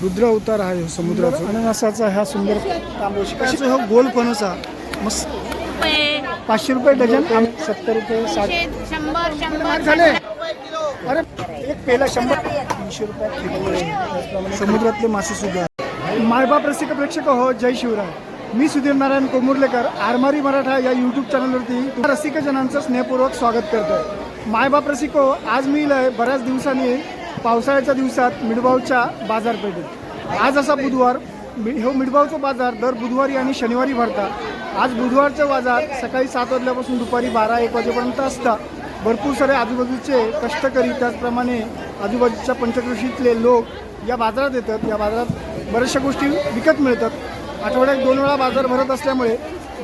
रुद्र अवतार आहे हो समुद्राचा. अननसाचा हा सुंदर तांबोशी हो गोल फणसा मस्त. रुपये पाचशे रुपये डझन. सत्तर रुपये साठ शंभर शंभर. महाग झाले. अरे एक पेला शंभर. तीनशे रुपये समुद्रातले मासे सुद्धा मायबाप रसिक प्रेक्षक हो जय शिवराय. मी सुधीर नारायण कोमुर्लेकर आरमारी मराठा या यूट्यूब चॅनलवरती तुम्हा रसिक जनांचं स्नेहपूर्वक स्वागत करतोय. मायबाप रसिको आज मी बऱ्याच दिवसांनी पावसाळ्याच्या दिवसात मिडबावच्या बाजारपेठेत. आज असा बुधवार मि- हो मिडबावचा बाजार दर बुधवारी आणि शनिवारी भरता. आज बुधवारचा बाजार सकाळी सात वाजल्यापासून दुपारी बारा एक वाजेपर्यंत असतात भरपूर सारे आजूबाजूचे कष्टकरी त्याचप्रमाणे आजूबाजूच्या पंचकृषीतले लोक या बाजारात येतात. या बाजारात बऱ्याचशा गोष्टी विकत मिळतात. आठवड्यात दोन वेळा बाजार भरत असल्यामुळे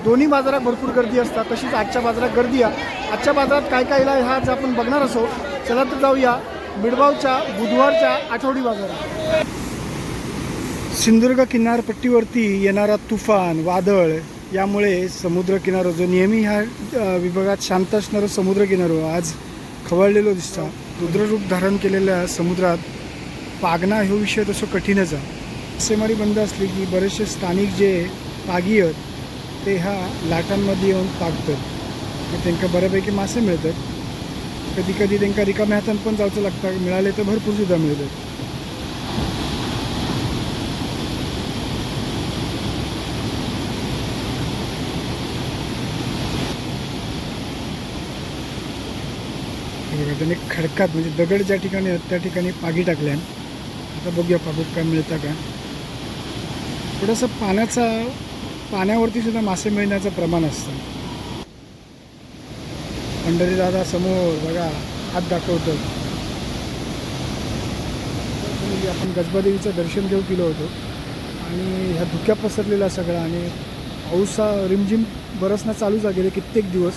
दोन्ही बाजारात भरपूर गर्दी असतात. तशीच आजच्या बाजारात गर्दी आहे. आजच्या बाजारात काय काय आहे हा आज आपण बघणार असो चला तर जाऊया. बिडबावच्या बुधवारच्या आठवडी बाजारात. सिंधुदुर्ग किनारपट्टीवरती येणारा तुफान वादळ यामुळे समुद्र किनारा जो नेहमी ह्या विभागात शांत असणारा समुद्रकिनारो आज खवळलेलो दिसता. रुद्ररूप धारण केलेल्या समुद्रात पागना ह्यो विषय तसो कठीणच आहे. मासेमारी बंद असली की बरेचसे स्थानिक जे पागी आहेत ते ह्या लाटांमध्ये येऊन पागतात. त्यांना बऱ्यापैकी मासे मिळतात. कधी कधी त्यांना रिकाम्या हातान पण जावचं लागतं. मिळाले तर भरपूर सुद्धा मिळतात. हे बघा त्याने खडकात म्हणजे दगड ज्या ठिकाणी आहेत त्या ठिकाणी पागी टाकल्या. आता बघूया पागूत काय मिळतं का. थोडंसं पाण्याचा पाण्यावरती सुद्धा मासे मिळण्याचं प्रमाण असतं. पंढरी दादा समोर बघा हात दाखवतो आपण गजबादेवीचं दर्शन घेऊ गेलो होतो. आणि ह्या धुक्या पसरलेला सगळा आणि पाऊसा रिमझिम बरसणं चालूच आहे गेले कित्येक दिवस.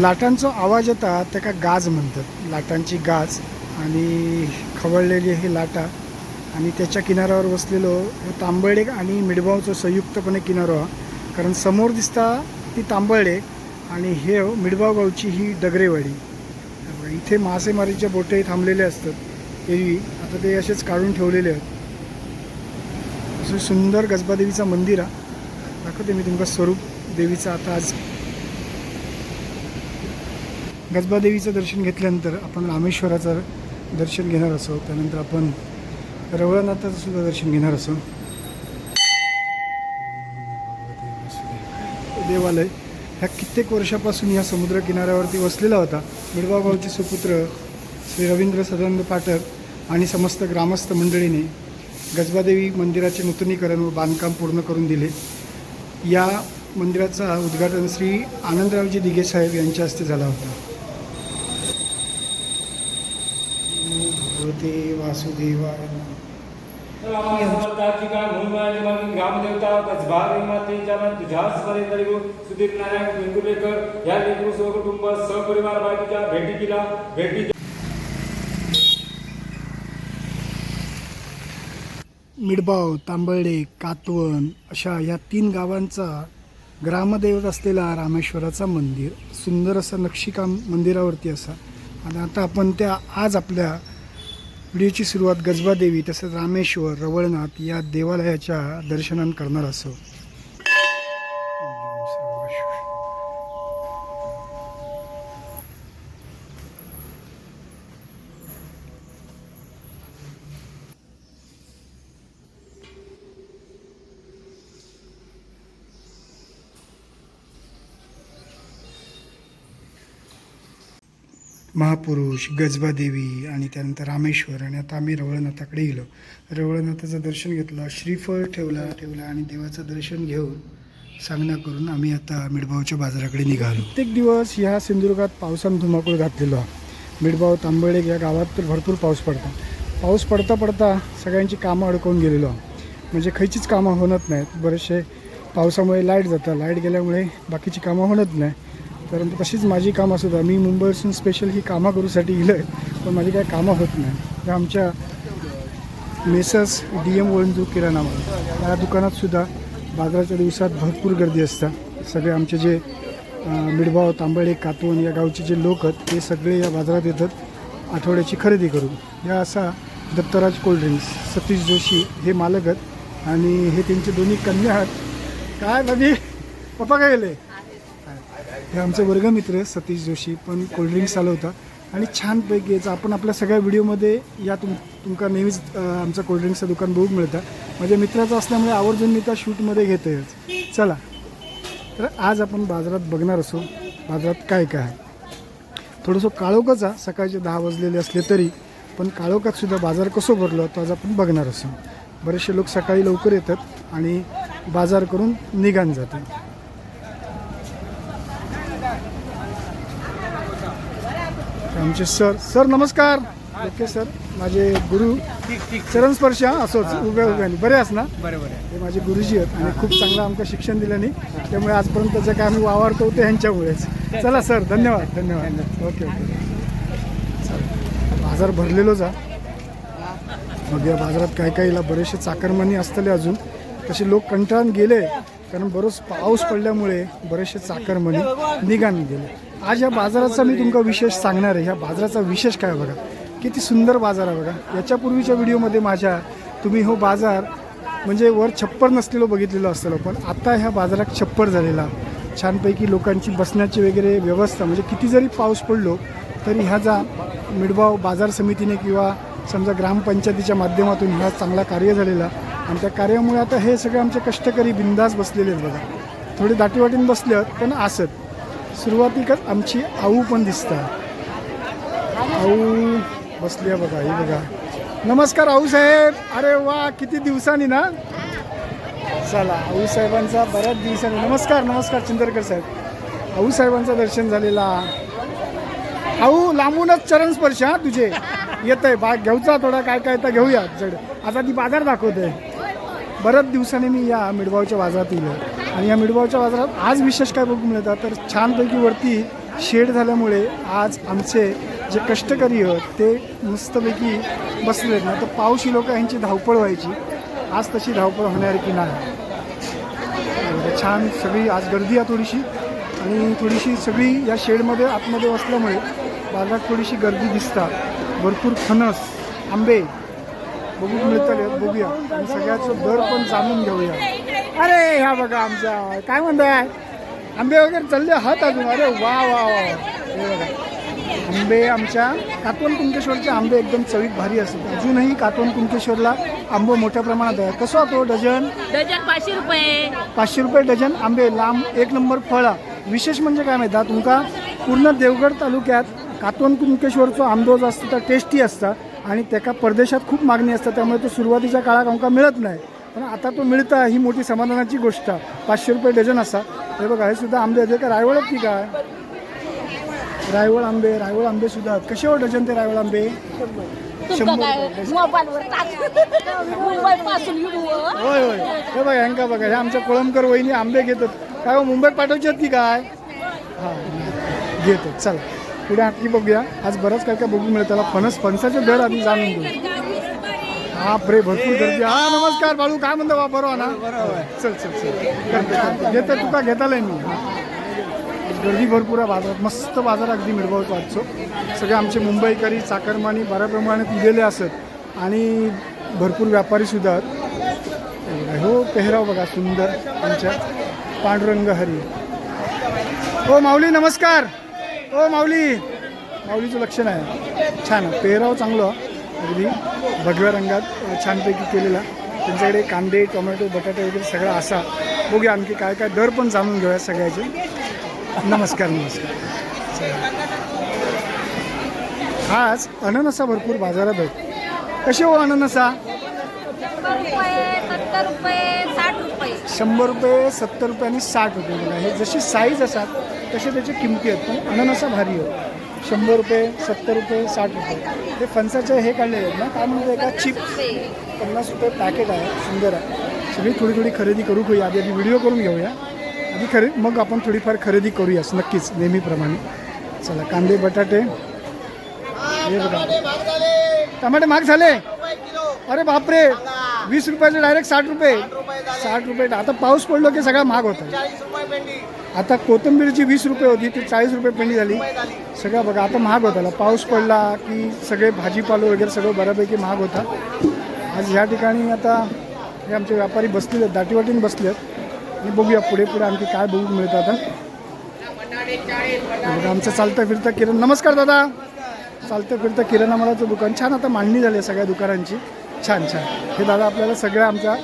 लाटांचा आवाज येता त्याका गाज म्हणतात. लाटांची गाज आणि खवळलेली ही लाटा. आणि त्याच्या किनाऱ्यावर बसलेलो हे आणि मिडबावचं संयुक्तपणे किनारो. हा कारण समोर दिसता ती तांबळे आणि हे हो, मिडबाव गावची ही डगरेवाडी. इथे मासेमारीच्या बोटे थांबलेले असतात. एरवी आता ते असेच काढून ठेवलेले आहेत. असं सुंदर गजबादेवीचं मंदिर आहे दाखवते मी तुमका स्वरूप देवीचं आता आज. गजबादेवीचं दर्शन घेतल्यानंतर आपण रामेश्वराचं दर्शन घेणार असो त्यानंतर आपण रवळनाथाचं सुद्धा दर्शन घेणार असो. देवालय ह्या कित्येक वर्षापासून या समुद्र किनाऱ्यावरती वसलेला होता. मिडगाव गावचे सुपुत्र श्री रवींद्र सदानंद पाठक आणि समस्त ग्रामस्थ मंडळीने गजबादेवी मंदिराचे नूतनीकरण व बांधकाम पूर्ण करून दिले. या मंदिराचा उद्घाटन श्री आनंदरावजी दिघे साहेब यांच्या हस्ते झाला होता. वासुदेवा वासुदेवाय नमः. कार्तिका मग ग्रामदेवता मातेच्या तुझ्याच नारायण वेंगुर्लेकर या लेकरू सहकुटुंब सहपरिवार भेटी मिडबाव तांबर्डे कातवन अशा या तीन गावांचा ग्रामदैवत असलेला रामेश्वराचा मंदिर सुंदर असं नक्षीकाम मंदिरावरती असा आणि आता आपण त्या आज आपल्या व्हिडिओची सुरुवात गजबादेवी तसंच रामेश्वर रवळनाथ या देवालयाच्या दर्शनान करणार असो. महापुरुष गजबादेवी आणि त्यानंतर रामेश्वर आणि आता आम्ही रवळनाथाकडे गेलो. रवळनाथाचं दर्शन घेतलं श्रीफळ ठेवला ठेवला आणि देवाचं दर्शन घेऊन सांगना करून आम्ही आता मिडबावच्या बाजाराकडे निघालो. प्रत्येक दिवस ह्या सिंधुदुर्गात पावसानं धुमाकूळ घातलेलो आहे मिडबाव तांबळे या गावात तर भरपूर पाऊस पडता पाऊस पडता पडता सगळ्यांची कामं अडकवून गेलेलो आहे. म्हणजे खयचीच कामं होणत नाहीत. बरेचसे पावसामुळे लाइट जातं. लाइट गेल्यामुळे बाकीची कामं होणत नाही परंतु तशीच माझी कामं सुद्धा मी मुंबईपासून स्पेशल ही कामं करूसाठी गेलो आहे पण माझी काही कामं होत नाही. तर आमच्या मेसर्स डी एम वळंजू किराणा माल. या दुकानातसुद्धा बाजाराच्या दिवसात भरपूर गर्दी असतात. सगळे आमचे जे मिडभाव मिडबाव तांबळे कातवन या गावचे जे लोक आहेत ते सगळे या बाजारात येतात आठवड्याची खरेदी करून. या असा दत्तराज कोल्ड्रिंक्स सतीश जोशी हे मालक आहेत आणि हे त्यांचे दोन्ही कन्या आहेत. काय भाभी? पप्पा काय गेले? हे आमचे वर्गमित्र सतीश जोशी पण कोल्ड्रिंक्स चालवता आणि छानपैकी याचं आपण आपल्या सगळ्या व्हिडिओमध्ये या तुम तुमका नेहमीच आमचं कोल्ड्रिंक्सचं दुकान बघूक मिळतं. माझ्या मित्राचं असल्यामुळे आवर्जून मी त्या शूटमध्ये घेतोय चला. तर आज आपण बाजारात बघणार असो. बाजारात काय काय आहे. थोडंसं काळोखच आहे सकाळचे दहा वाजलेले असले तरी. पण काळोखातसुद्धा बाजार कसं भरलो तो आज आपण बघणार असो. बरेचसे लोक सकाळी लवकर येतात आणि बाजार करून निघान जातात. आमचे सर सर नमस्कार. Okay sir. माझे गुरु चरण स्पर्श हा असोच उभ्या उभ्याने बरे अस ना? हे माझे गुरुजी आहेत आणि खूप चांगलं आमचं शिक्षण दिलं नाही त्यामुळे आजपर्यंत जे काय आम्ही वावरतो ते ह्यांच्यामुळेच चला सर धन्यवाद धन्यवाद. Okay okay. बाजार भरलेलोच आहे मग या बाजारात काय काय याला बरेचसे चाकरमानी असतले अजून. तसे लोक कंटाळून गेले. कारण बरोच पाऊस पडल्यामुळे बरेचसे चाकरमानी निघान गेले. आज या बाजाराचा मी तुमका विशेष सांगणार आहे. ह्या बाजाराचा विशेष काय बघा? किती सुंदर बाजार आहे बघा. याच्यापूर्वीच्या व्हिडिओमध्ये माझ्या तुम्ही हो बाजार म्हणजे वर छप्पर नसलेलो बघितलेलो असलेलो पण आता ह्या बाजारात छप्पर झालेला. छानपैकी लोकांची बसण्याची वगैरे व्यवस्था म्हणजे किती जरी पाऊस पडलो तरी ह्या जा मिडबाव बाजार समितीने किंवा समजा ग्रामपंचायतीच्या माध्यमातून ह्या चांगला कार्य झालेला. आणि त्या कार्यामुळे आता हे सगळे आमचे कष्टकरी बिंदास बसलेले आहेत बघा. थोडे दाटीवाटीन बसले पण असत. सुरुवातीकच आमची आऊ पण दिसतात. आऊ बसली आहे बघा ही बघा. नमस्कार आऊ साहेब. अरे वा किती दिवसांनी ना? चला आऊ साहेबांचा बऱ्याच दिवसांनी. नमस्कार नमस्कार चिंदरकर साहेब. आऊ साहेबांचं दर्शन झालेला आऊ लांबूनच चरण स्पर्श हा तुझे. येत आहे घेऊचा थोडा काय काय तर घेऊया. जड आता ती बाजार दाखवते. बऱ्याच दिवसांनी मी या मिडगावच्या बाजारात येईल. आणि या मिडबावच्या बाजारात आज विशेष काय बघू मिळतात तर छानपैकी वरती शेड झाल्यामुळे आज आमचे जे कष्टकरी आहेत ते मस्तपैकी बसले आहेत. ना तर पाऊस ही लोक यांची धावपळ व्हायची. आज तशी धावपळ होणार की नाही? छान सगळी आज गर्दी आहे थोडीशी. आणि थोडीशी सगळी या शेडमध्ये आतमध्ये बसल्यामुळे बाजारात थोडीशी गर्दी दिसतात. भरपूर फणस आंबे बघू मिळतात बघूया. आणि सगळ्याचं दर पण जाणून घेऊया. अरे ह्या बघा आमच्या काय म्हणताय? आंबे वगैरे चालले आहात अजून. अरे वा वा वा. हे बघा. आंबे आमच्या कातवन कुंकेश्वरचे आंबे एकदम चवीत भारी असतात. अजूनही कातवन कुंकेश्वरला आंबो मोठ्या प्रमाणात आहे कसं होतो डझन? डझन पाचशे रुपये. पाचशे रुपये डझन आंबे लांब एक नंबर फळ. हा. विशेष म्हणजे काय माहिती तुमका पूर्ण देवगड तालुक्यात कातवन कुंकेश्वरचो आंबो जो असतो तो टेस्टी असता आणि त्याका परदेशात खूप मागणी असते त्यामुळे तो सुरुवातीच्या काळात आमका मिळत नाही. पण आता तो मिळता ही मोठी समाधानाची गोष्ट. पाचशे रुपये डझन असा. हे बघा हे सुद्धा आंबे आहेत. काय रायवळ की काय? रायवळ आंबे रायवळ आंबे सुद्धा आहेत. कसे हो डझन ते रायवळ आंबे? होय होय. हे बघा ह्यांका बघा हे आमच्या कोळंबकर वहिनी आंबे घेतात. काय हो मुंबईत पाठवचे की काय? हां घेतो चला. पुढे आणखी बघूया. आज बरंच काय काय बघू मिळतं. त्याला फणस फणसाचे दर आधी जाणून घेऊ. हा प्रे भरपूर गर्दी. हा नमस्कार बाळू काय म्हणतो बा बरोबर ना चल चल चल. घेतो तुका घेतालय मी? गर्दी भरपूर आहे बाजारात. मस्त बाजार अगदी मिळवतो आजचो. सगळे आमचे मुंबईकरी चाकरमानी बऱ्या प्रमाणात दिलेले असत. आणि भरपूर व्यापारी सुद्धा हो पेहराव बघा सुंदर आमच्या पांडुरंग हरी. हो माऊली नमस्कार. हो माऊली. माऊलीचं लक्षण आहे. छान पेहराव चांगलं. अगदी भगव्या रंगात छानपैकी केलेला. त्यांच्याकडे कांदे टोमॅटो बटाटे वगैरे सगळं असा. बघूया आणखी काय काय दर पण जाणून घेऊया सगळ्याचे. नमस्कार नमस्कार. आज अननसा भरपूर बाजारात आहेत. कसे हो अननसा? शंभर रुपये सत्तर रुपये आणि साठ रुपये. बघा हे जशी साईज असतात तसे त्याची किमती आहेत. पण अननसा भारी आहे. शंभर रुपये सत्तर रुपये साठ रुपये. ते फणसाचे हे काढलेले आहेत ना काय म्हणतो एका चिप्स पन्नास रुपये पॅकेट आहे सुंदर आहे. सगळी थोडी थोडी खरेदी करू घेऊया आधी आधी व्हिडिओ करून घेऊया. आधी खरे मग आपण थोडीफार खरेदी करूयाच नक्कीच नेहमीप्रमाणे. चला कांदे बटाटे. हे बघा. टमाटे महाग झाले. अरे बापरे. वीस रुपयाचे डायरेक्ट साठ रुपये. साठ रुपये आता पाऊस पडलो की सगळा महाग होता आता कोथिंबीरची वीस रुपये होती ती चाळीस रुपये पेंडी झाली. सगळं बघा आता महाग होता पाऊस पडला की सगळे भाजीपालो वगैरे सगळं बऱ्यापैकी महाग होता आज ह्या ठिकाणी आता हे आमचे व्यापारी बसलेले आहेत दाटीवाटीने बसले आहेत. आणि बघूया पुढे पुढे आणखी काय बघू मिळतं आता. आमचं चालतं फिरतं किरण नमस्कार दादा. चालतं फिरतं किराणा मालाचं दुकान. छान आता मांडणी झाली आहे सगळ्या दुकानांची. छान छान. हे दादा आपल्याला सगळ्या आमच्या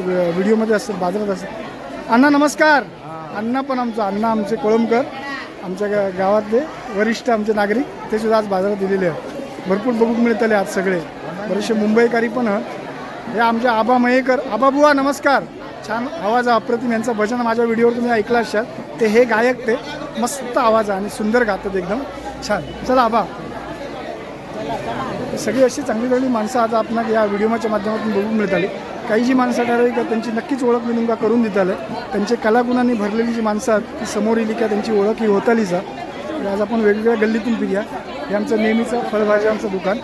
व्हिडिओमध्ये असतात बाजारात असतात. अण्णा नमस्कार. अण्णा पण आमचं अण्णा आमचे कोळंबकर आमच्या गा गावातले वरिष्ठ आमचे नागरिक ते सुद्धा आज बाजारात दिलेले आहेत. भरपूर बघूक मिळतले आज सगळे. बरेचसे मुंबईकारी पण आहेत. हे आमच्या आबा मयेकर आबा बुवा नमस्कार. छान आवाज आहे, अप्रतिम यांचं भजन माझ्या व्हिडिओवर तुम्ही ऐकला असाल. ते हे गायक ते मस्त आवाज आहे आणि सुंदर गातात एकदम. छान. चला आबा. सगळी अशी चांगली चांगली माणसं आज आपण या व्हिडिओच्या माध्यमातून बघून मिळत आली काही जी माणसं ठरवली का त्यांची नक्कीच ओळख मी तुमका करून देत आलं त्यांचे कलागुणांनी भरलेली जी माणसं आहेत ती समोर येली का त्यांची ओळख ही होतालीच. आहे तर आज आपण वेगवेगळ्या गल्लीतून फिरूया. हे आमचं नेहमीचं फळभाज्यांचं दुकान.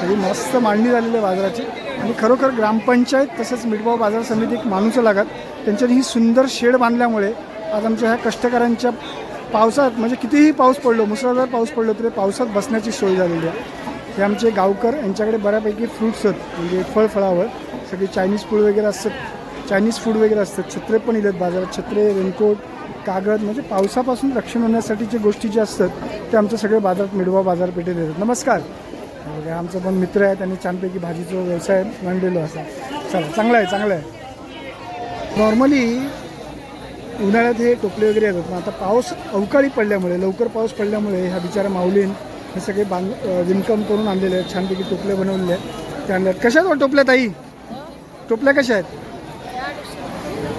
सगळी मस्त मांडणी झालेली आहे बाजाराची. आणि खरोखर ग्रामपंचायत तसंच मिठभाव बाजार समिती एक माणूस लागत. त्यांच्यात ही सुंदर शेड बांधल्यामुळे आज आमच्या ह्या कष्टकऱ्यांच्या पावसात म्हणजे कितीही पाऊस पडलो मुसळधार पाऊस पडलो तरी पावसात बसण्याची सोय झालेली आहे. हे आमचे गावकर यांच्याकडे बऱ्यापैकी फ्रुट्स आहेत म्हणजे फळफळावर. सगळे चायनीज फूड वगैरे असतात. चायनीज फूड वगैरे असतात. छत्रे पण येतात बाजारात. छत्रे रेनकोट कागद म्हणजे पावसापासून रक्षण होण्यासाठीच्या गोष्टी ज्या असतात ते आमच्या सगळे बाजारात मिडवा बाजारपेठेत येतात. नमस्कार. म्हणजे आमचा पण मित्र आहे त्यांनी छानपैकी भाजीचा व्यवसाय मांडलेलो असा. चला चांगला आहे चांगलं आहे. नॉर्मली उन्हाळ्यात हे टोपले वगैरे येतात. ना आता पाऊस अवकाळी पडल्यामुळे लवकर पाऊस पडल्यामुळे ह्या बिचारा माऊलीन हे सगळे बांध अं, विणकाम करून आणलेले आहेत. छानपैकी टोपले बनवलेले आहेत. त्यानंतर कशा आहेत हो टोपल्या ताई? टोपल्या कशा आहेत?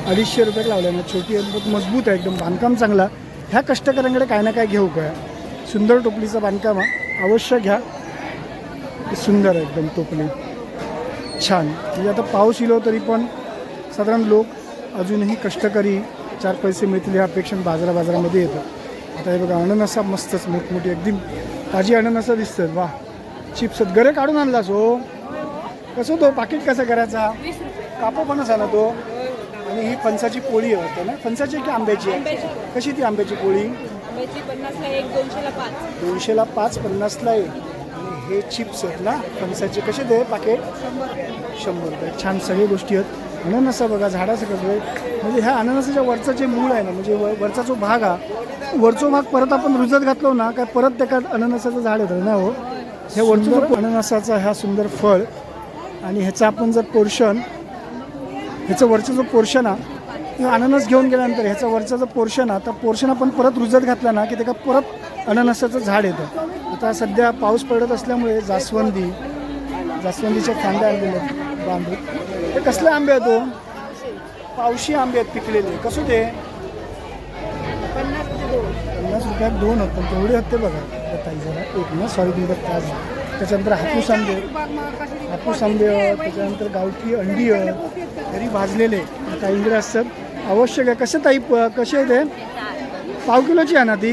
अडीचशे रुपये लावल्या. ना छोटी आहे, मजबूत आहे. एकदम बांधकाम चांगला. ह्या कष्टकऱ्यांकडे काय ना काय घेऊ काय सुंदर टोपलीचं बांधकाम अवश्य घ्या. सुंदर आहे एकदम टोपली. छान. म्हणजे आता पाऊस इलो तरी पण साधारण लोक अजूनही कष्टकरी चार पैसे मिळतील ह्या अपेक्षेने बाजारा बाजारामध्ये येतात आता हे बघा अननसा मस्तच मोठमोठी एकदम ताजी अननसा दिसतात. वा चिप्स आहेत. गरे काढून आणलास हो. कसं तो पाकिट कसं करायचा? कापो पण ना तो. आणि ही फणसाची पोळी होते ना? फणसाची की आंब्याची आहे? कशी ती आंब्याची पोळी? दोनशेला पाच. पन्नासला एक. आणि हे चिप्स आहेत ना फणसाचे. कसे दे पाकिट? शंभर रुपये. छान सगळ्या गोष्टी आहेत. अननसा बघा झाडाचं कसं म्हणजे ह्या अननसाच्या वरचं जे मूळ आहे ना म्हणजे व- वरचा जो भाग हा वरचो भाग परत आपण रुजत घातलो ना काय परत त्या अननसाचं झाड येतं ना हो? हे वरचं जो अननसाचा हा सुंदर फळ आणि ह्याचं आपण जर पोर्शन ह्याचं वरचं जो पोर्शन आहे हे अननस घेऊन गेल्यानंतर ह्याचा वरचा जो पोर्शन आहे तर पोर्शन आपण परत रुजत घातला ना की त्याला परत अननसाचं झाड येतं. आता सध्या पाऊस पडत असल्यामुळे जास्वंदी जास्वंदीच्या फांद्या आणलेल्या बांधून हे कसले आंबे आहेत तो पावशी आंबे आहेत पिकलेले. कसं ते? पन्नास रुपयात दोन होत पण तेवढे होते बघा. ताई जरा एक ना सॉरी तुमचा झाला. त्याच्यानंतर हापूस आंबे हापूस आंबे त्याच्यानंतर गावठी अंडी घरी भाजलेले ताईंकडे असतात आवश्यक आहे कसे ताई प- कसे आहे ते पाव किलोची आहे ना ती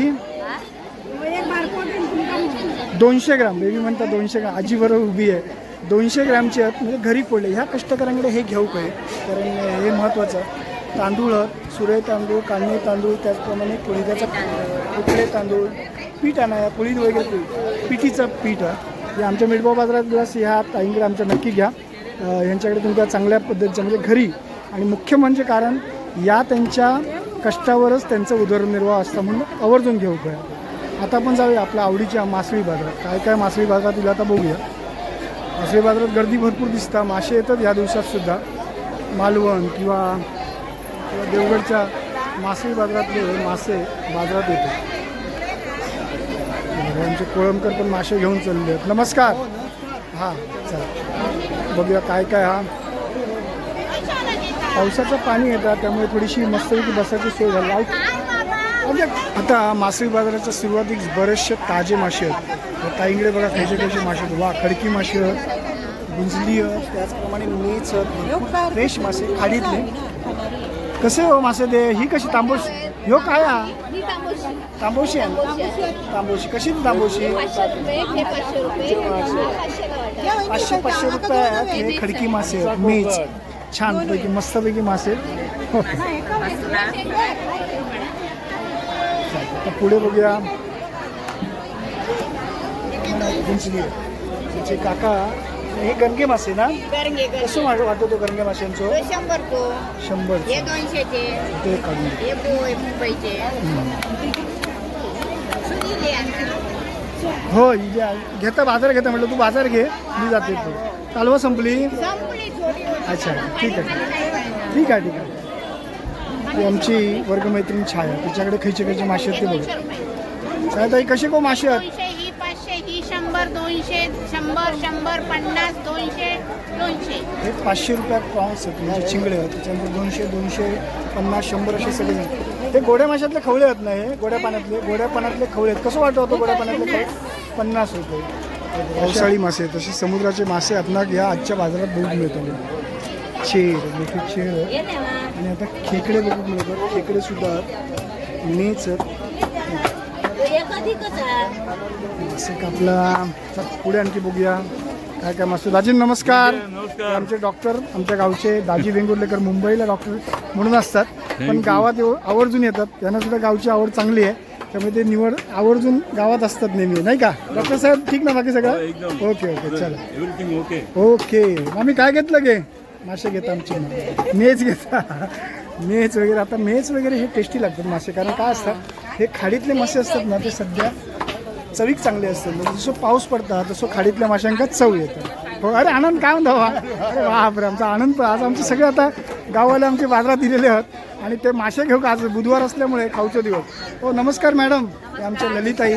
दोनशे ग्राम. बेबी म्हणतात दोनशे ग्राम. आजी बरोबर उभी आहे. दोनशे ग्रॅमचे आहेत म्हणजे घरी पडले ह्या कष्टकऱ्यांकडे हे घेऊ काय? कारण हे महत्त्वाचं तांदूळ सुरे तांदूळ कांदे तांदूळ त्याचप्रमाणे कुळीदाचा उकडे तांदूळ पीठ आणा कुळीद वगैरे पीठ. पिठीचं पीठ आहे. हे आमच्या मिठबाव बाजारात ग्लास ह्या ताईंकडे आमच्या नक्की घ्या. यांच्याकडे तुमच्या चांगल्या पद्धतीच्या म्हणजे घरी. आणि मुख्य म्हणजे कारण या त्यांच्या कष्टावरच त्यांचा उदरनिर्वाह असतं म्हणून आवर्जून घेऊ काय? आता आपण जाऊया आपल्या आवडीच्या मासळी बाजारात. काय काय मासळी बाजारात दिला आता बघूया. मासळी बाजारात गर्दी भरपूर दिसतात मासे येतात या दिवसात सुद्धा. मालवण किंवा किंवा देवगडच्या मासळी बाजारातले मासे बाजारात येतात. आमचे कोळंबकर पण मासे घेऊन चालले आहेत. नमस्कार. हां चला. बघूया काय काय हा. पावसाचं पाणी येतं त्यामुळे थोडीशी मस्तपैकी बसायची सोय झाली. म्हणजे आता मासळी बाजाराच्या सुरुवातीक बरेचसे ताजे मासे आहेत. तर ताईंकडे बघा खायचे खायचे मासे आहेत. वा खडकी मासे आहेत गुंजली आहेत. त्याचप्रमाणे मेच आहेत. फ्रेश मासे खाडीतले. कसे हो मासे ते? ही कशी तांबूस ह्यो काय तांबोशी आहे. तांबोशी. कशी तांबोशी? पाचशे पाचशे रुपये आहेत. हे खडकी मासे आहेत, मेज छानपैकी मस्तपैकी मासे आहेत. हो. पुढे बघूया. त्याचे काका हे गणगे मासे ना? कसं वाट- वाटतो तो गणगे माशांचं? तो शंभर तो. शंभर हे दोनशेचे. ते काढून. हे मुंबईचे. हो. घेता बाजार घेता म्हटलं तू बाजार घे. मी जाते पुढे कालवा संपली? अच्छा ठीक आहे. ठीक आहे ठीक आहे. ती आमची वर्गमैत्रीण छाया. तिच्याकडे खयचे खयचे मासे आहेत ते बघू. छायाताई कसे को मासे आहेत? ही पाचशे ही शंभर दोनशे शंभर शंभर पन्नास दोनशे दोनशे. हे पाचशे रुपयात प्रॉन्स आहेत म्हणजे चिंगडे आहेत. त्याच्यानंतर दोनशे दोनशे पन्नास शंभर असे सगळे आहेत. ते गोड्या माशातले खवळे आहेत ना हे? गोड्या पाण्यातले गोड्या पाण्यातले खवळे आहेत. कसं वाटतं होतं गोड्या पाण्यातले खवळे? पन्नास रुपये. पावसाळी मासे आहेत. तसे समुद्राचे मासे आपणाक या आजच्या बाजारात बघूक मिळतात. चेर मोठी चेर. आहे. आणि आता खेकडे बघूक मिळतात खेकडे सुद्धा. मेच कापला. चल, पुढे आणखी बघूया काय काय मासे. दाजी नमस्कार. हे आमचे डॉक्टर आमच्या गावचे दाजी वेंगुर्लेकर मुंबईला डॉक्टर म्हणून असतात. पण गावात एव- आवर्जून येतात. त्यांना सुद्धा गावची आवड चांगली आहे. त्यामुळे ते निवड आवर्जून गावात असतात नेहमी. नाही का? डॉक्टर साहेब ठीक ना बाकी सगळं? ओके ओके चला. ओके ओके आम्ही काय घेतलं गे? मासे घेता आमचे मेच घेता. मेच वगैरे आता मेच वगैरे हे टेस्टी लागतात मासे. कारण काय असतात हे खाडीतले मासे असतात ना ते सध्या चवीक चांगले असतात. म्हणजे जसं पाऊस पडता तसं खाडीतल्या माशांका चव येतं. हो अरे आनंद काय म्हणतो वा अरे बापरे आमचा आनंद पण आज आमचे सगळे आता गावाला आमचे बाजारात दिलेले आहेत. आणि ते मासे घेऊ का आज बुधवार असल्यामुळे खाऊचे दिवस. हो नमस्कार मॅडम आमच्या ललिताई.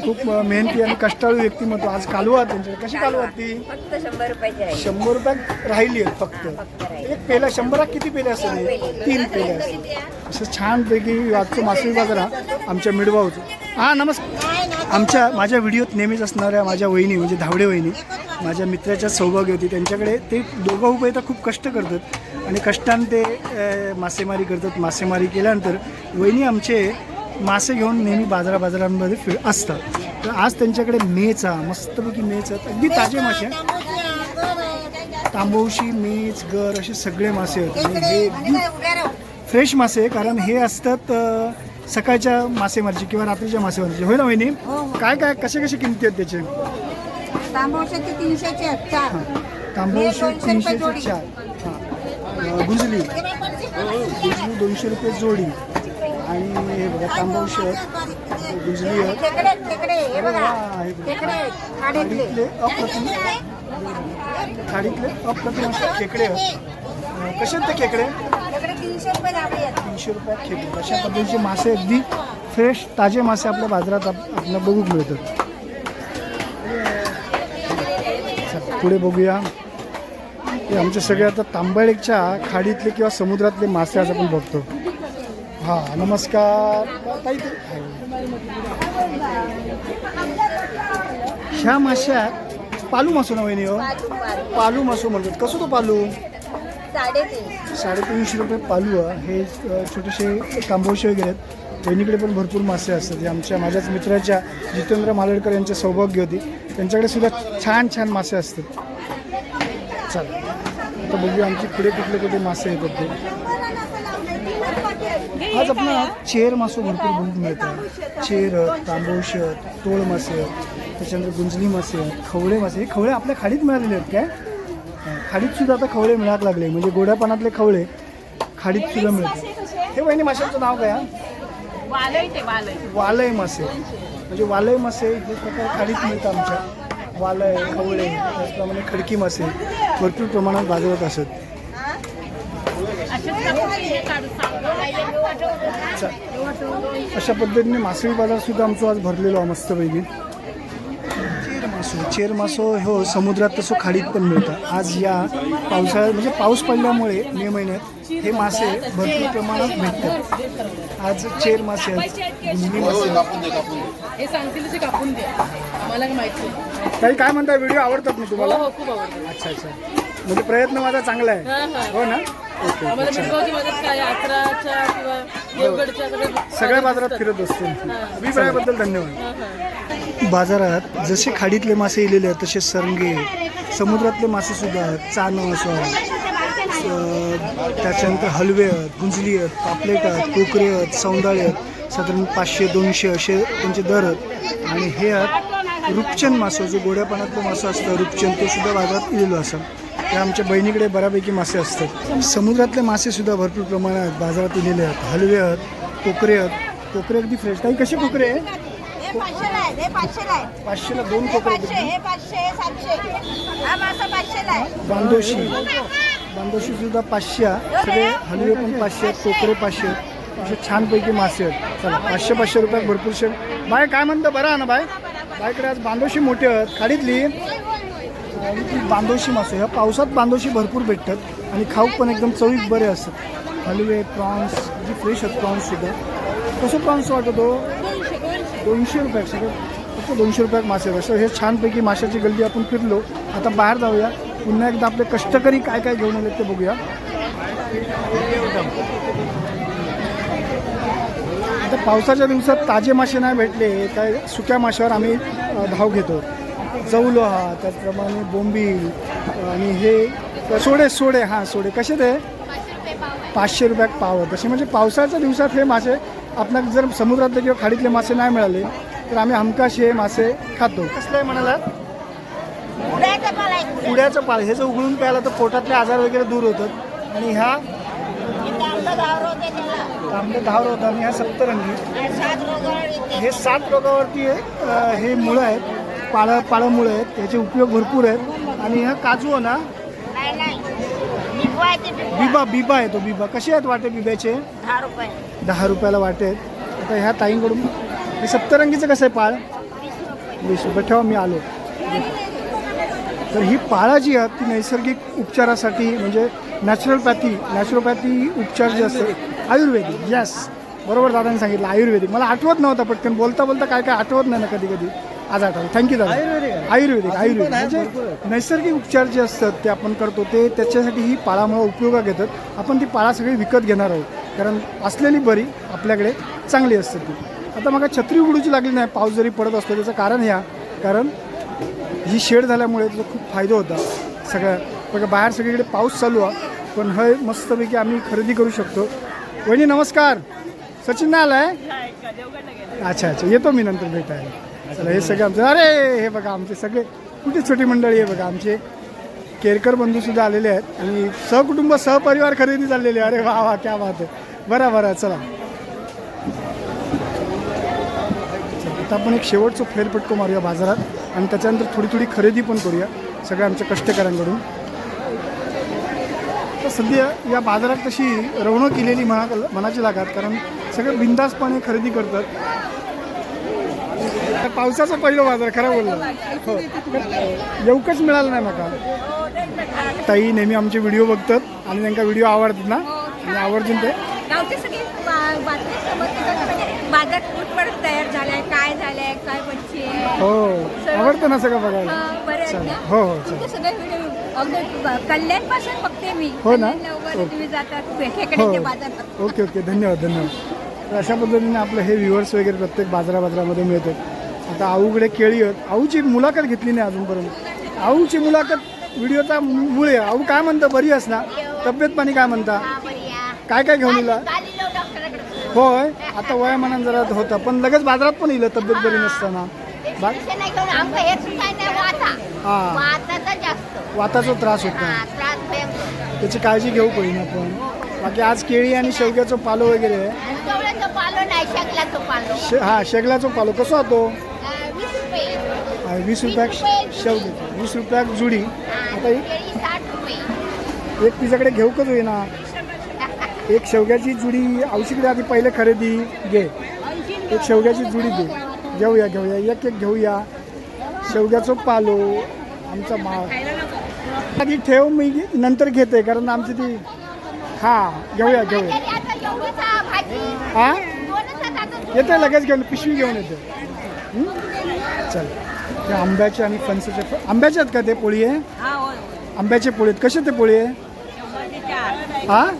खूप मेहनती आणि कष्टाळू व्यक्तिमत्व आज कालवा त्यांच्याकडे. कशी कालवा. ती? फक्त शंभर रुपयाचे आहे शंभर रुपयात राहिली आहेत फक्त. एक पेला शंभरात किती पेले हे? तीन पेले असं. छानपैकी आजचं मासळी बाजार आमच्या मिडवाऊचं हां नमस्कार. आमच्या माझ्या व्हिडिओत नेहमीच असणाऱ्या माझ्या वहिनी म्हणजे धावडे वहिनी माझ्या मित्राच्या सौभाग्य होती. त्यांच्याकडे ते दोघं उभे तर खूप कष्ट करतात आणि कष्टाने ते अ, मासेमारी करतात. मासेमारी केल्यानंतर वहिनी आमचे मासे घेऊन नेहमी बाजारा बाजारांमध्ये फिर असतात. तर आज त्यांच्याकडे मेचा मस्तपैकी मेच आहेत अगदी ताजे मासे आहेत. तांबवशी मेच गर असे सगळे मासे आहेत. हे अगदी फ्रेश मासे कारण हे असतात सकाळच्या मासेमारीचे किंवा रात्रीच्या मासेमारीचे. होय ना वहिनी? काय काय कसे कसे किमती आहेत त्याचे? तांबवशाचे तीनशेचे आहेत चार. तांबवशी तीनशेचे. चार. हां. गुंजली. गुंजली दोनशे रुपये जोडी. आणि हे बघा तांबवशी आहेत. खेकडे खाडीतले. अप्रतिम. खाडीतले अप्रतिम असे खेकडे आहेत. कसे आहेत ते खेकडे? तीनशे रुपयात खेकडे. अशा पद्धतीचे मासे अगदी फ्रेश ताजे मासे आपल्या बाजारात आप- आपल्याला बघूक मिळतात. पुढे बघूया. हे आमचे सगळे आता तांबळेच्या खाडीतले किंवा समुद्रातले मासे आज आपण बघतो. हा नमस्कार. ताई ह्या माश्यात पालू मासू ना वहिनी हो? पालू मासू म्हणतात. कसं तो पालू? साडेतीनशे रुपये पालू आहे हे अ, छोटेसे तांबोशे वगैरे आहेत. बहिणीकडे पण भरपूर मासे असतात. हे आमच्या माझ्याच मित्राच्या जितेंद्र मालडकर यांचे सौभाग्य होती. त्यांच्याकडे सुद्धा छान छान मासे असतात. चला. आता बघूया आमची पुढे कुठले कुठे मासे येतात ते आज आपल्याला चेर मासो भरपूर बघूक मिळतात. चेर तांबोश तोळ मासे त्याच्यानंतर गुंजली मासे खवळे मासे. हे खवळे आपल्या खाडीत मिळालेले आहेत काय? खाडीत सुद्धा आता खवळे मिळायला लागले. म्हणजे गोड्या पाण्यातले खवळे खाडीत सुद्धा मिळतात. हे वहिनी माशांचं नाव काय? वालय मासे. म्हणजे वालय मासे हे प्रकार खाडीत मिळतात आमच्या. वालय खवळे त्याचप्रमाणे खडकी मासे भरपूर प्रमाणात बाजारात असत. अशा पद्धतीने मासळी बाजार सुद्धा आमचं आज भरलेलो आहे मस्तपैकी. चेर मासो चेर मासो हो समुद्रात तसं खाडीत पण मिळतं. आज या पावसाळ्यात म्हणजे पाऊस पडल्यामुळे मे महिन्यात हे मासे भरपूर प्रमाणात भेटतात. आज चेर मासे. हे काही माहिती नाही काही काय म्हणताय? व्हिडिओ आवडतात ना तुम्हाला? हो खूप आवडतं अच्छा अच्छा. म्हणजे प्रयत्न माझा चांगला आहे. हो ना? आम्हाला मिरगावची मदत काय अकराच्या किंवा देवगडच्या सगळ्या सगळ्या बाजारात फिरत असतो अभिप्रायाबद्दल धन्यवाद. बाजारात जसे खाडीतले मासे इलेले आहेत तसे सरंगे समुद्रातले मासे सुद्धा आहेत चाणं असो त्याच्यानंतर हलवे आहेत गुंजली आहेत पापलेट आहेत कोकरे आहेत सौंदाळे आहेत साधारण पाचशे दोनशे असे त्यांचे दर आहेत. आणि हे आहेत रूपचंद मासं जो गोड्या पाण्यातलं मासं असतं रूपचंद ते सुद्धा बाजारात इलेलं असं ते आमच्या बहिणीकडे बऱ्यापैकी मासे असतात. समुद्रातले मासे सुद्धा भरपूर प्रमाणात बाजारात इलेले आहेत. हलवे आहेत कोकरे आहेत. कोकरे अगदी फ्रेश काही कसे कोकरे आहे हे पाचशेला हे दोन हे कोकरे हे हे हा बांदोशी. बांदोशी सुद्धा पाचशे आहे. सगळे हलवे पण पाचशे आहेत कोकरे पाचशे आहेत. असे छानपैकी मासे आहेत. चला पाचशे पाचशे. रुपयात भरपूरशे. बाय काय म्हणतं? बरं ना बाय? बायकडे आज बांदोशी मोठी आहेत. खाडीतली. बांदोशी मासे. ह्या पावसात बांदोशी भरपूर भेटतात आणि खाऊ पण एकदम चवीक बरे असतात. हलवे प्रॉन्स जी फ्रेश आहेत प्रॉन्स सुद्धा. कसं प्रॉन्स वाटतो? दोनशे रुपये सगळं फक्त दोनशे रुपयात मासे. असं हे छानपैकी माशाची गल्ली आपण फिरलो. आता बाहेर जाऊया. पुन्हा एकदा आपले कष्टकरी काय काय घेऊन आले ते बघूया. आता पावसाच्या दिवसात ताजे मासे नाही भेटले. काय सुक्या माशावर आम्ही धाव घेतो. जवलो हा त्याचप्रमाणे बोंबील आणि हे सोडे सोडे हां सोडे. कसे ते पाचशे रुपयात पाव. तसे म्हणजे पावसाच्या दिवसात हे मासे आपल्याला जर समुद्रातले किंवा खाडीतले मासे नाही मिळाले तर आम्ही हमकाश हे मासे खातो. कसलं म्हणाला? उड्याचा पाला आहे. पुड्याचं पाळ हे जर उघडून प्यायला तर पोटातले आजार वगैरे दूर होतात. आणि ह्या तांबडं धावर होते दहा आणि ह्या सप्तरंगी. हे सात रोगावरती हे मुळं आहेत. पाळं पाळं मुळं आहेत याचे उपयोग भरपूर आहेत. आणि ह्या काजू आहे ना. बिबा बिबा. आहे तो बिबा. कसे आहेत वाटे बिब्याचे? दहा रुपये. दहा रुपयाला वाटे आहेत. आता ह्या ताईंकडून हे सप्तरंगीचं कसं आहे पाळ? वीस रुपये. ठेवा मी आलो. तर ही पाळा जी आहे ती नैसर्गिक उपचारासाठी म्हणजे नॅचरलपॅथी नॅचरोपॅथी उपचार जे असते आयुर्वेदिक. यस बरोबर दादाने सांगितलं आयुर्वेदिक. मला आठवत नव्हता पटकन. बोलता बोलता काय काय आठवत नाही ना कधी कधी आज आठवलं. थँक्यू दादा. आयुर्वेदिक आयुर्वेदिक म्हणजे नैसर्गिक उपचार जे असतात ते आपण करतो ते त्याच्यासाठी ही पाळामुळं उपयोगात घेतात. आपण ती पाळा सगळी विकत घेणार आहोत. कारण असलेली बरी आपल्याकडे चांगली असते ती. आता मग छत्री उघडूची लागली नाही पाऊस जरी पडत असतो त्याचं कारण ह्या कारण ही शेड झाल्यामुळे त्याचा खूप फायदा होता. सगळ्या बघा बाहेर सगळीकडे पाऊस चालू आहे पण हे मस्तपैकी आम्ही खरेदी करू शकतो. वहिनी नमस्कार. सचिन आलाय? अच्छा अच्छा. येतो मी नंतर भेटायला. चला हे सगळे आमचे अरे हे बघा आमचे सगळे कुठे छोटी मंडळी आहे बघा आमचे. केरकर बंधू सुद्धा आलेले आहेत आणि सहकुटुंब सहपरिवार खरेदी चाललेली अरे वा वा क्या बात आहे. बरं बरं चला. आता आपण एक शेवटचं फेरपटको मारूया बाजारात आणि त्याच्यानंतर थोडी थोडी खरेदी पण करूया सगळ्या आमच्या कष्टकऱ्यांकडून. तर सध्या या बाजारात तशी रवणूक केलेली म्हणा मनाची लागत कारण सगळे बिंदासपणे खरेदी करतात. आता पावसाचा पहिलं बाजार खरा बोलला. हो. येऊकच मिळालं नाही नका ताई नेहमी आमचे व्हिडिओ बघतात आणि त्यांना व्हिडिओ आवडतात ना? आणि आवर्जून ते. म्हणजे बाजार तयार झालाय काय झालंय काय मच्छी हो. आवडतं ना सगळं बघायला. हा? हो हो सगळे व्हिडिओ बघते मी. हो ना? तुम्ही जातात हो. Okay okay. धन्यवाद धन्यवाद. तर अशा पद्धतीने आपलं हे व्ह्युअर्स वगैरे प्रत्येक बाजारा बाजारामध्ये मिळतात आता आऊकडे केळी आहेत. आऊची मुलाखत घेतली नाही अजूनपर्यंत. आऊची मुलाखत व्हिडिओचा मुळे आऊ काय म्हणतं? बरी आहेस ना? तब्येत पाणी काय म्हणता? काय काय घेऊन येला? होय. आता वयामानानं जरा होतं. पण लगेच बाजारात पण येईल तब्येत बरी नसताना. बा हां. वाताचा त्रास होता. त्याची काळजी घेऊ पडेल आपण बाकी आज केळी आणि शेवग्याचं पालो वगैरे. आहे शे हा शेगलाचा पालो. कसा होतो? वीस रुपयाक शेवग्याचा वीस रुपयाक जुडी. आता एक- एक तिच्याकडे घेऊ का होईना एक शेवग्याची जुडी औषधी आधी पहिले खरेदी घे. एक शेवग्याची जुडी दे. घेऊया घेऊया. एक एक घेऊया. शेवग्याचं पालो आमचा माळ. आधी ठेव मी नंतर घेते कारण आमची ती हां घेऊया घेऊया. हां. येते लगेच घेऊन पिशवी घेऊन येते? चल. हे आंब्याचे आणि फणसाचे फ- आंब्याचे आहेत का ते पोळी आहे? हा होय आंब्याचे पोळी आहेत. कसे ते पोळी आहे? शंभरचे चार. हा?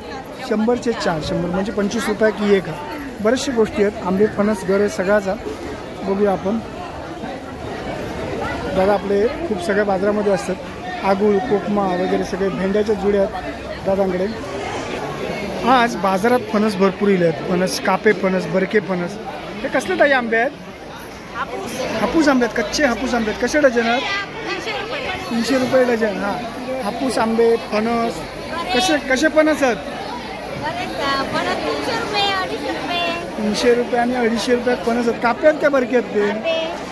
शंभरचे चार. शंभर. म्हणजे पंचवीस रुपया की एक. आहे बरेचशा गोष्टी आहेत. आंबे फणस घर आहे सगळ्याचा बघूया आपण. दादा आपले खूप सगळ्या बाजारामध्ये असतात. आगूळ कोकमा वगैरे सगळे भेंड्याच्या जुड्या आहेत दादांकडे. आज बाजारात फणस भरपूर इले आहेत. फणस कापे फणस बरके फणस. हे कसले ताई आंबे आहेत? हापूस. आंबे आहेत कच्चे हापूस आंबे आहेत कसे डझन आहेत? तीनशे रुपये. डझन हां. हापूस आंबे फणस. कसे कसे फणस आहेत? तीनशे रुपये आणि अडीचशे रुपयात फणस आहेत. कापे आहेत का बरके आहेत ते?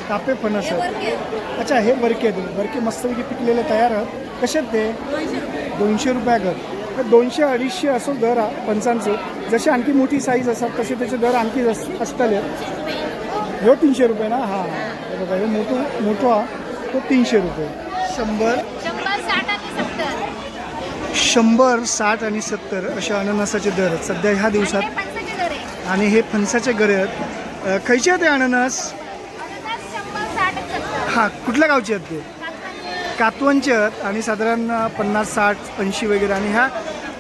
कापे. फणस आहेत. अच्छा हे बरके आहेत. बरके मस्तपैकी पिकलेले तयार आहेत. कसे आहेत ते? दोनशे रुपया. घर दोनशे अडीचशे असो दर हा फणसांचे जसे आणखी मोठी साईज असतात तसे त्याचे दर आणखी असताले. हो तीनशे रुपये ना? हां. हे बघा हे मोठं मोठं हा. तो तीनशे रुपये. शंभर. शंभर साठ आणि सत्तर. शंभर साठ आणि सत्तर असे अननसाचे दर आहेत. सध्या ह्या दिवसात पंचाचे दर आहे आणि हे फणसाचे गरे आहेत. अ, खयचे आहेत हे अननस? अननस शंभर साठ आणि सत्तर. हां कुठल्या गावचे आहेत ते? कातवनचे आहेत आणि साधारण पन्नास साठ ऐंशी वगैरे आणि ह्या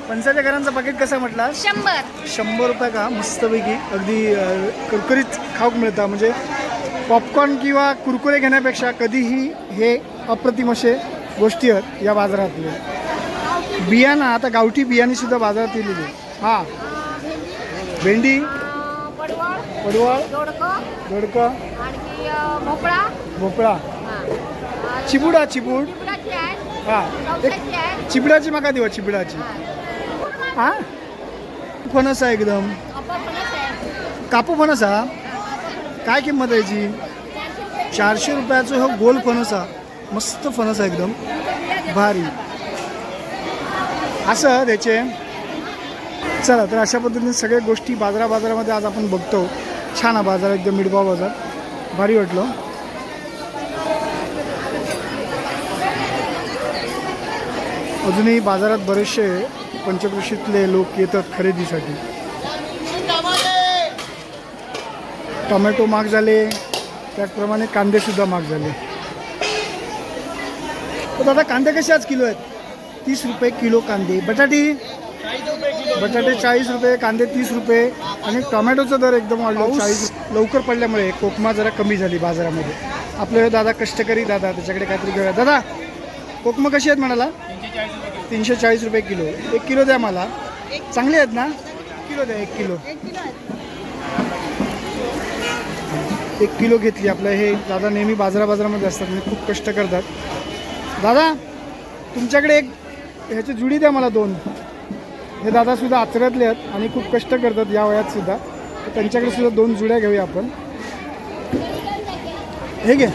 फणसाच्या घरांचं पाकिट कसं म्हटलं? शंभर. शंभर रुपये का? मस्तपैकी. अगदी कुरकुरीत खाऊक मिळतं. म्हणजे पॉपकॉर्न किंवा कुरकुरे घेण्यापेक्षा कधीही हे अप्रतिम असे गोष्टी आहेत या बाजारातले. बियाणं आता गावठी बियाणे सुद्धा बाजारात येलेली हां. भेंडी पडवळ दोडकं भोपळा. भोपळा. चिबुडा चिबूड. हां. चिबडाची माका देवा चिबडाची. हां? फणस आहे एकदम. कापू फणस हा? काय किंमत आहे याची? चारशे रुपयाचं हो गोल फणस हा. मस्त फणस आहे एकदम. भारी. असं त्याचे. चला तर अशा पद्धतीने सगळ्या गोष्टी बाजारा बाजारामध्ये आज आपण बघतो. छान हा बाजार एकदम मिडबाव बाजार. भारी वाटलं. अजूनही बाजारात बरेचसे पंचकृषीतले लोक येतात खरेदीसाठी. टोमॅटो महाग झाले त्याचप्रमाणे कांदेसुद्धा महाग झाले. दादा कांदे कसे आज किलो आहेत? तीस रुपये किलो कांदे. बटाटी? बटाटे चाळीस रुपये कांदे तीस रुपये आणि टोमॅटोचा दर एकदम वाढला. चाळीस लवकर पडल्यामुळे कोकमा जरा कमी झाली बाजारामध्ये. आपले दादा कष्टकरी दादा त्याच्याकडे काहीतरी घेऊया. दादा कोकमा कशी आहेत म्हणाला? तीनशे चाळीस रुपये किलो. एक किलो द्या मला. चांगले आहेत ना? किलो द्या एक किलो. एक किलो घेतली आपलं. हे दादा नेहमी बाजारा बाजारामध्ये असतात आणि खूप कष्ट करतात. दादा तुमच्याकडे एक ह्याची जुडी द्या मला दोन. हे दादासुद्धा आचऱ्यातले आहेत आणि खूप कष्ट करतात या वयात सुद्धा. तर त्यांच्याकडे सुद्धा दोन जुड्या घेऊया आपण. हे घे.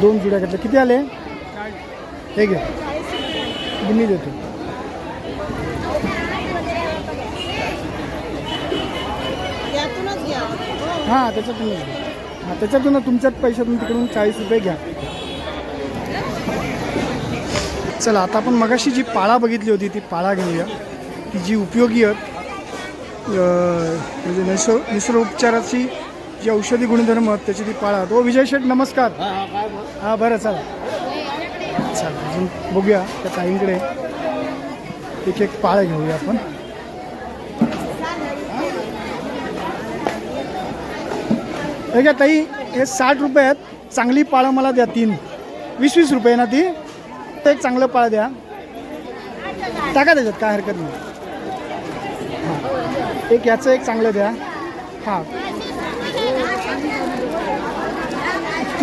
दोन जुड्या घेतल्या. किती आले? हे घे. मी देतो. हां. त्याच्यातूनच घ्या. हां त्याच्यातून तुमच्याच पैशातून तिकडून चाळीस रुपये घ्या. चला आता आपण मगाशी जी पाळा बघितली होती ती पाळा घेऊया. ती जी उपयोगी आहेत म्हणजे नैसर् निसर्गोपचाराची जी औषधी गुणधर्म आहेत त्याची ती पाळा. ओ विजय शेठ नमस्कार. हां बरं चला. चला अजून बघूया त्या ताईंकडे. एक एक पाळ्या घेऊया आपण. हे घ्या ताई हे साठ रुपये आहेत. चांगली पाळं मला द्या तीन. वीस वीस रुपये ना ती. एक चांगलं पाळ द्या. टाका त्याच्यात काय हरकत नाही. हां. एक याचं एक चांगलं द्या. हां.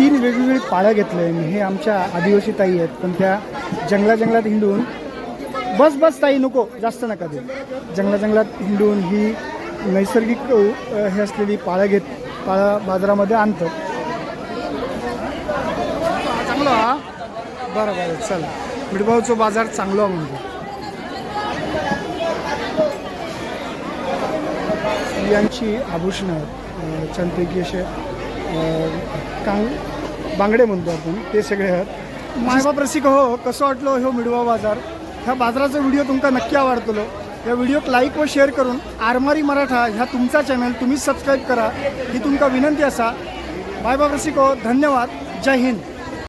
तीन वेगवेगळी पाळं घेतले मी. हे आमच्या आदिवासी ताई आहेत पण त्या जंगला जंगलात हिंडून बस बस ताई नको जास्त नका दे जंगला जंगलात हिंडून ही नैसर्गिक हे असलेली पाळं घेत पाळं बाजारामध्ये आणतं. चांगलं हा? बरं बरं चला. मिडबावचं बाजार चांगलं म्हणजे स्त्रियांची आभूषणं छानपैकी असे कांग बांगडे म्हणतो आपण ते सगळे आहेत. मायबाप रसिक हो, हो कसं वाटलं हो मिडवा बाजार? ह्या बाजाराचा व्हिडिओ तुमका नक्की आवडतलो. या व्हिडिओक लाईक व शेअर करून आरमारी मराठा ह्या तुमचा चॅनल तुम्ही सबस्क्राईब करा ही तुमका विनंती असा. मायबाप रसिक हो धन्यवाद. जय हिंद.